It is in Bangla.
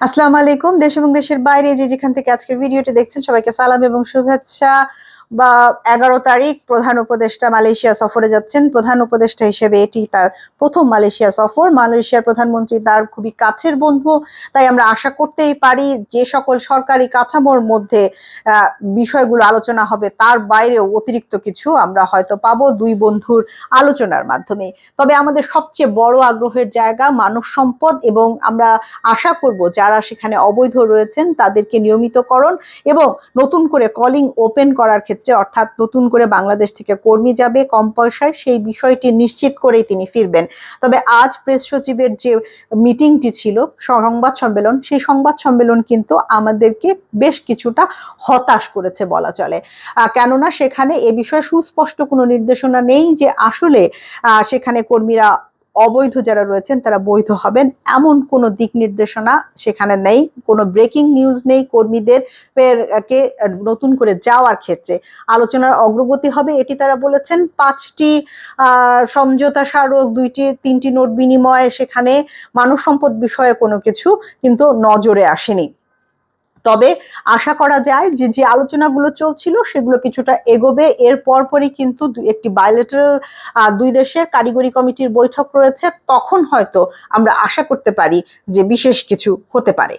আসসালামু আলাইকুম। দেশ এবং দেশের বাইরে যে যেখান থেকে আজকের ভিডিওটি দেখছেন, সবাইকে সালাম এবং শুভেচ্ছা। বা এগারো তারিখ প্রধান উপদেষ্টা মালয়েশিয়া সফরে যাচ্ছেন। প্রধান উপদেষ্টা হিসেবে এটি তার প্রথম মালয়েশিয়া সফর। মালয়েশিয়ার প্রধানমন্ত্রী তার খুবই কাছের বন্ধু, তাই আমরা আশা করতেই পারি যে সকল সরকারি কাঠামোর মধ্যে বিষয়গুলো আলোচনা হবে, তার বাইরেও অতিরিক্ত কিছু আমরা হয়তো পাবো দুই বন্ধুর আলোচনার মাধ্যমে। তবে আমাদের সবচেয়ে বড় আগ্রহের জায়গা মানব সম্পদ এবং আমরা আশা করব যারা সেখানে অবৈধ রয়েছেন তাদেরকে নিয়মিতকরণ এবং নতুন করে কলিং ওপেন করার ক্ষেত্রে অর্থাৎ নতুন করে বাংলাদেশ থেকে কর্মী যাবে কম পয়সায়, সেই বিষয়টি নিশ্চিত করেই তিনি ফিরবেন। তবে আজ প্রেস সচিবের যে মিটিংটি ছিল, সংবাদ সম্মেলন, সেই সংবাদ সম্মেলন কিন্তু আমাদেরকে বেশ কিছুটা হতাশ করেছে বলা চলে। কেননা সেখানে এ বিষয়ে সুস্পষ্ট কোনো নির্দেশনা নেই যে আসলে সেখানে কর্মীরা অবৈধ যারা রয়েছেন তারা বৈধ হবেন। এমন কোনো দিক নির্দেশনা সেখানে নেই। কোনো ব্রেকিং নিউজ নেই কর্মীদের কে নতুন করে যাওয়ার ক্ষেত্রে। আলোচনার অগ্রগতি হবে, এটি তারা বলেছেন। পাঁচটি সমঝোতা স্মারক, দুইটি, তিনটি নোট বিনিময় সেখানে মানব সম্পদ বিষয়ে কোনো কিছু কিন্তু নজরে আসেনি। তবে আশা করা যায় যে যে আলোচনাগুলো চলছিল সেগুলো কিছুটা এগোবে। এর পরপরই কিন্তু একটি বায়োলেটারাল দুই দেশের কারিগরি কমিটির বৈঠক রয়েছে। তখন হয়তো আমরা আশা করতে পারি যে বিশেষ কিছু হতে পারে।